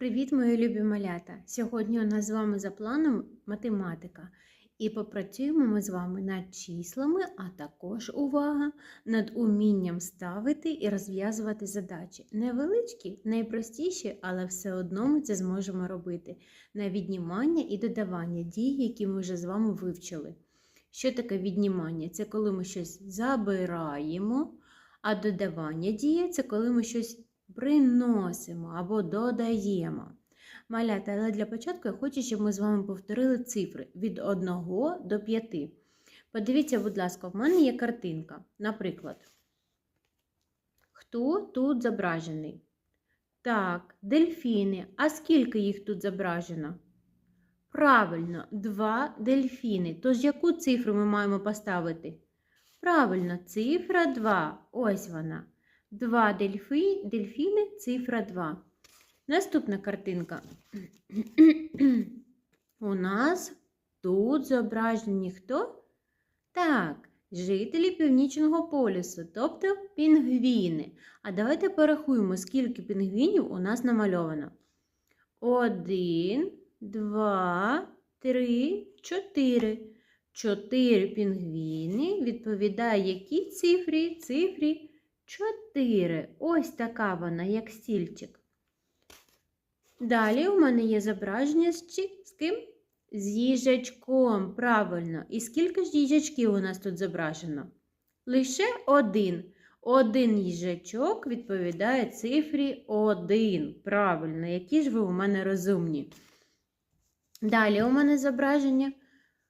Привіт, мої любі малята! Сьогодні у нас з вами за планом математика. І попрацюємо ми з вами над числами, а також увага, над умінням ставити і розв'язувати задачі. Невеличкі, найпростіші, але все одно ми це зможемо робити на віднімання і додавання дій, які ми вже з вами вивчили. Що таке віднімання? Це коли ми щось забираємо, а додавання дії це коли ми щось приносимо або додаємо. Малята, але для початку я хочу, щоб ми з вами повторили цифри від 1 до 5. Подивіться, будь ласка, в мене є картинка. Наприклад, хто тут зображений? Так, дельфіни. А скільки їх тут зображено? Правильно, два дельфіни. Тож яку цифру ми маємо поставити? Правильно, цифра 2. Ось вона. Два дельфі... дельфіни, цифра 2. Наступна картинка. У нас тут зображені хто? Так, жителі Північного полюсу, тобто пінгвіни. А давайте порахуємо, скільки пінгвінів у нас намальовано. Один, два, три, чотири. Чотири пінгвіни відповідає якій цифрі? Цифрі 4. Ось така вона, як стільчик. Далі у мене є зображення з, з ким? З їжачком, правильно. І скільки ж їжачків у нас тут зображено? Лише один. Один їжачок відповідає цифрі 1. Правильно, які ж ви у мене розумні. Далі у мене зображення.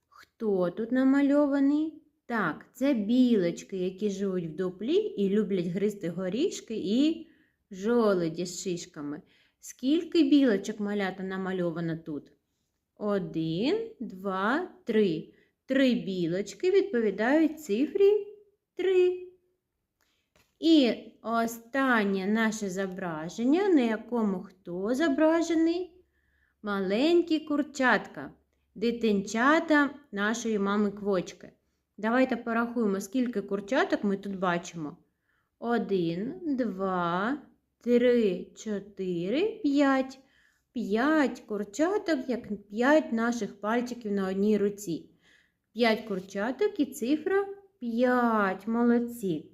Хто тут намальований? Так, це білочки, які живуть в дуплі і люблять гризти горішки і жолоді з шишками. Скільки білочок малята намальовано тут? Один, два, три. Три білочки відповідають цифрі три. І останнє наше зображення, на якому хто зображений? Маленькі курчатка, дитинчата нашої мами квочки. Давайте порахуємо, скільки курчаток ми тут бачимо. Один, два, три, чотири, п'ять. П'ять курчаток, як п'ять наших пальчиків на одній руці. П'ять курчаток і цифра 5. Молодці.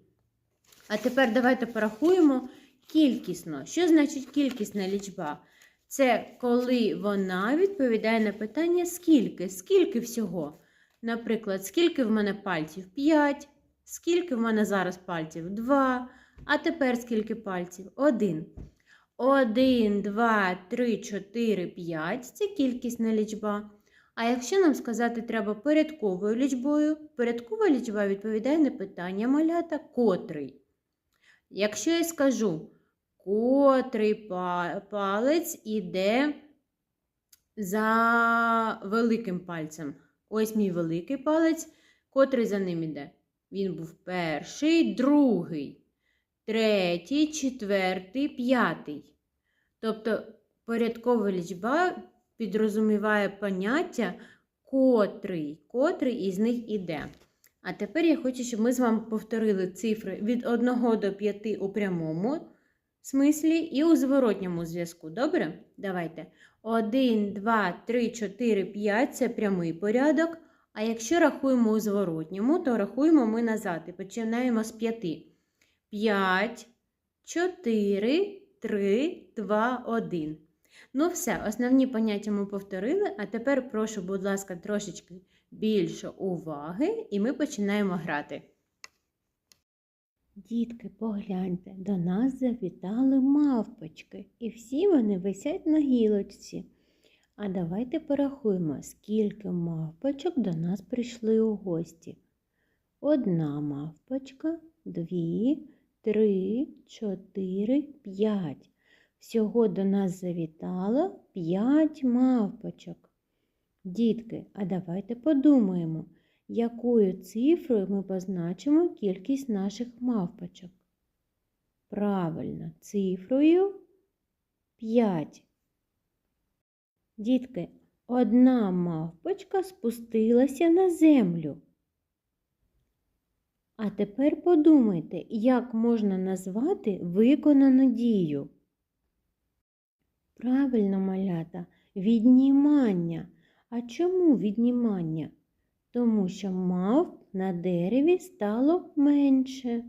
А тепер давайте порахуємо кількісно. Що значить кількісна лічба? Це коли вона відповідає на питання скільки? Скільки всього? Наприклад, скільки в мене пальців? 5. Скільки в мене зараз пальців? 2. А тепер скільки пальців? 1. 1, 2, 3, 4, 5 це кількісна лічба. А якщо нам сказати треба порядковою лічбою, порядкова лічба відповідає на питання малята котрий. Якщо я скажу, котрий палець іде за великим пальцем. Ось мій великий палець, котрий за ним іде. Він був перший, другий, третій, четвертий, п'ятий. Тобто порядкова лічба підрозуміває поняття, котрий, котрий із них іде. А тепер я хочу, щоб ми з вами повторили цифри від 1 до 5 у прямому смислі і у зворотньому зв'язку. Добре? Давайте. 1, 2, 3, 4, 5 це прямий порядок. А якщо рахуємо у зворотньому, то рахуємо ми назад і починаємо з 5. 5, 4, 3, 2, 1. Ну, все, основні поняття ми повторили, а тепер прошу, будь ласка, трошечки більше уваги, і ми починаємо грати. Дітки, погляньте, до нас завітали мавпочки, і всі вони висять на гілочці. А давайте порахуємо, скільки мавпочок до нас прийшли у гості. Одна мавпочка, дві, три, чотири, п'ять. Всього до нас завітало п'ять мавпочок. Дітки, а давайте подумаємо, якою цифрою ми позначимо кількість наших мавпочок. Правильно, цифрою 5. Дітки, одна мавпочка спустилася на землю. А тепер подумайте, як можна назвати виконану дію. Правильно, малята, віднімання. А чому віднімання? Тому що мавп на дереві стало менше.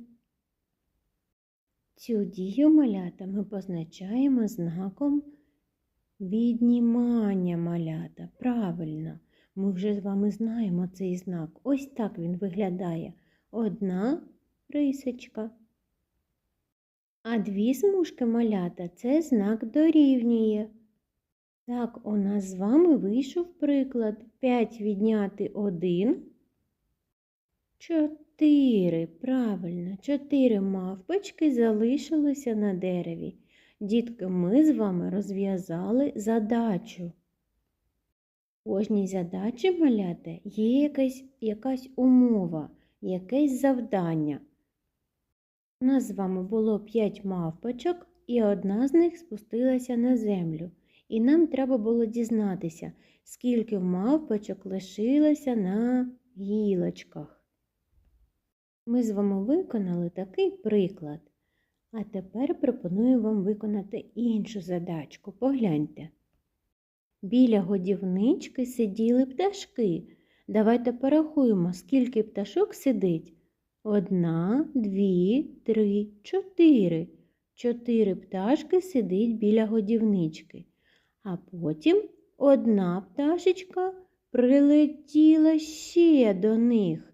Цю дію малята ми позначаємо знаком віднімання малята. Правильно, ми вже з вами знаємо цей знак. Ось так він виглядає. Одна рисочка. А дві смужки малята це знак дорівнює. Так, у нас з вами вийшов приклад. 5 відняти 1. 4. Правильно, 4 мавпочки залишилося на дереві. Дітки, ми з вами розв'язали задачу. Кожній задачі малята є якась, якась умова, якесь завдання. У нас з вами було 5 мавпочок, і одна з них спустилася на землю. І нам треба було дізнатися, скільки в мавпочок лишилося на гілочках. Ми з вами виконали такий приклад. А тепер пропоную вам виконати іншу задачку. Погляньте. Біля годівнички сиділи пташки. Давайте порахуємо, скільки пташок сидить. Одна, дві, три, чотири. Чотири пташки сидить біля годівнички. А потім одна пташечка прилетіла ще до них.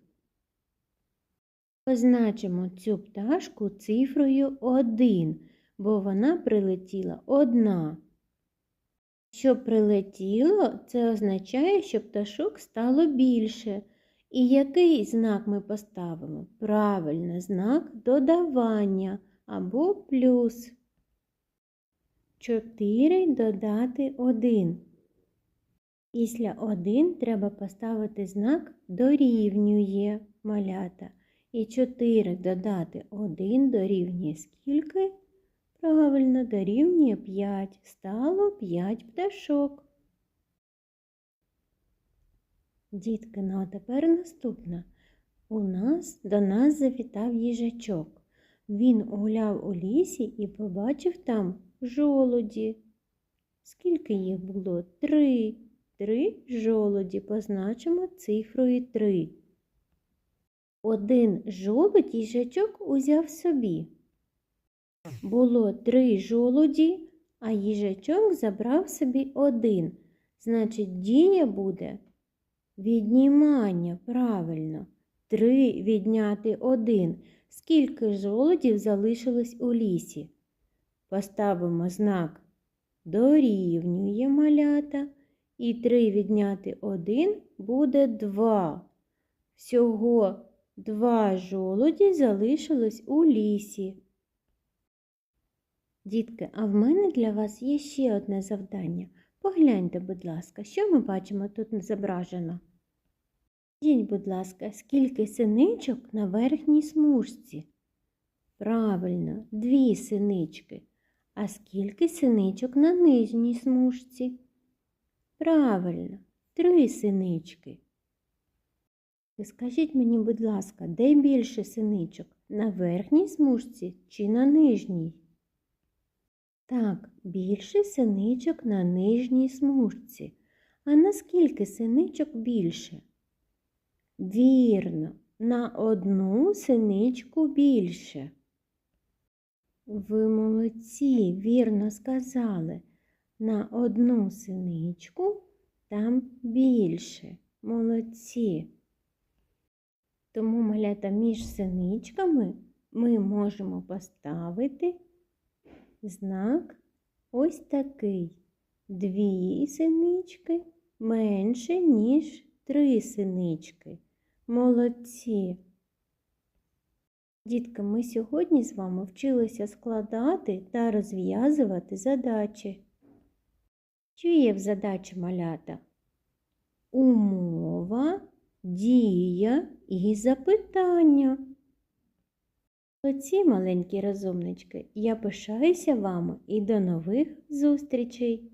Позначимо цю пташку цифрою 1, бо вона прилетіла одна. Що прилетіло, це означає, що пташок стало більше. І який знак ми поставимо? Правильно, знак додавання або плюс. 4 додати 1. Після 1 треба поставити знак дорівнює малята. І 4 додати 1 дорівнює скільки? Правильно, дорівнює 5. Стало 5 пташок. Дітки, ну а тепер наступне. У нас до нас завітав їжачок. Він гуляв у лісі і побачив там жолуді. Скільки їх було? Три. Три жолуді позначимо цифрою три. Один жолудь їжачок узяв собі. Було три жолуді, а їжачок забрав собі один. Значить, дія буде віднімання правильно. Три відняти один. Скільки жолудів залишилось у лісі? Поставимо знак дорівнює малята. І 3 відняти 1 буде 2. Всього 2 жолуді залишилось у лісі. Дітки, а в мене для вас є ще одне завдання. Погляньте, будь ласка, що ми бачимо тут зображено. Скажіть, будь ласка, скільки синичок на верхній смужці? Правильно, дві синички. А скільки синичок на нижній смужці? Правильно, три синички. Скажіть мені, будь ласка, де більше синичок? На верхній смужці чи на нижній? Так, більше синичок на нижній смужці. А наскільки синичок більше? Вірно, на одну синичку більше. Ви молодці, вірно сказали. На одну синичку там більше. Молодці. Тому малята між синичками ми можемо поставити знак ось такий. Дві синички менше, ніж три синички. Молодці. Дітки, ми сьогодні з вами вчилися складати та розв'язувати задачі. Що є в задачі малята? Умова, дія і запитання. Оці маленькі розумнички, я пишаюся вами і до нових зустрічей!